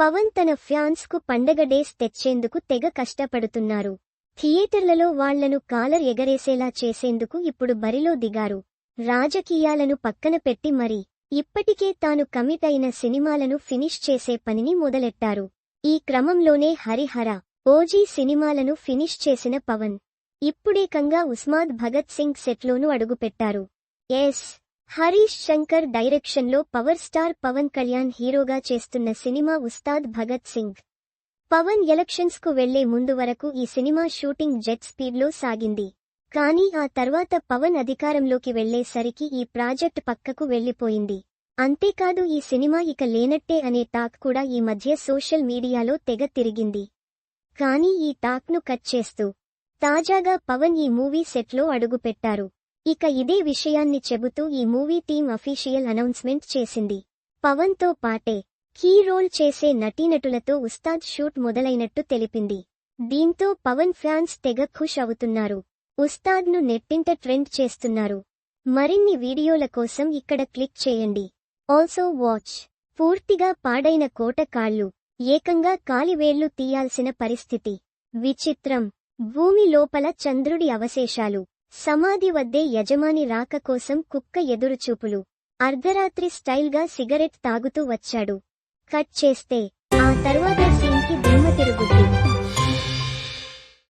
పవన్ తన ఫ్యాన్స్కు పండగ డేస్ తెచ్చేందుకు తెగ కష్టపడుతున్నారు. థియేటర్లలో వాళ్ళను కాలర్ ఎగరేసేలా చేసేందుకు ఇప్పుడు బరిలో దిగారు. రాజకీయాలను పక్కన పెట్టి మరి ఇప్పటికే తాను కమిట్ అయిన సినిమాలను ఫినిష్ చేసే పనిని మొదలెట్టారు. ఈ క్రమంలోనే హరిహర ఓజీ సినిమాలను ఫినిష్ చేసిన పవన్ ఇప్పుడేకంగా ఉస్మాద్ భగత్ సింగ్ సెట్లోనూ అడుగుపెట్టారు. ఎస్. హరీష్ శంకర్ డైరెక్షన్లో పవర్ స్టార్ పవన్ కళ్యాణ్ హీరోగా చేస్తున్న సినిమా ఉస్తాద్ భగత్ సింగ్. పవన్ ఎలక్షన్స్కు వెళ్ళే ముందు వరకు ఈ సినిమా షూటింగ్ జెట్ స్పీడ్లో సాగింది. కానీ ఆ తర్వాత పవన్ అధికారంలోకి వెళ్ళేసరికి ఈ ప్రాజెక్ట్ పక్కకు వెళ్ళిపోయింది అంతేకాదు ఈ సినిమా ఇక లేనట్టే అనే టాక్ కూడా ఈ మధ్య సోషల్ మీడియాలో తెగ తిరిగింది. కానీ ఈ టాక్ను కట్ చేస్తూ తాజాగా పవన్ ఈ మూవీ సెట్లో అడుగుపెట్టారు. ఇక ఇదే విషయాన్ని చెబుతూ ఈ మూవీ థీమ్ అఫీషియల్ అనౌన్స్మెంట్ చేసింది. పవన్తో పాటే కీ రోల్ చేసే నటీనటులతో ఉస్తాద్ షూట్ మొదలైనట్టు తెలిపింది. దీంతో పవన్ ఫ్యాన్స్ తెగ ఖుష్ అవుతున్నారు. ఉస్తాద్ను నెట్టింట ట్రెండ్ చేస్తున్నారు. మరిన్ని వీడియోల కోసం ఇక్కడ క్లిక్ చేయండి. Also watch. పూర్తిగా పాడైన కోట కాళ్ళు. ఏకంగా కాలివేళ్ళు తీయాల్సిన పరిస్థితి. విచిత్రం. భూమి లోపల చంద్రుడి అవశేషాలు. సమాధి వద్దే యజమాని రాక కోసం కుక్క ఎదురుచూపులు. అర్ధరాత్రి స్టైల్గా సిగరెట్ తాగుతూ వచ్చాడు. కట్ చేస్తే. ఆ తర్వాత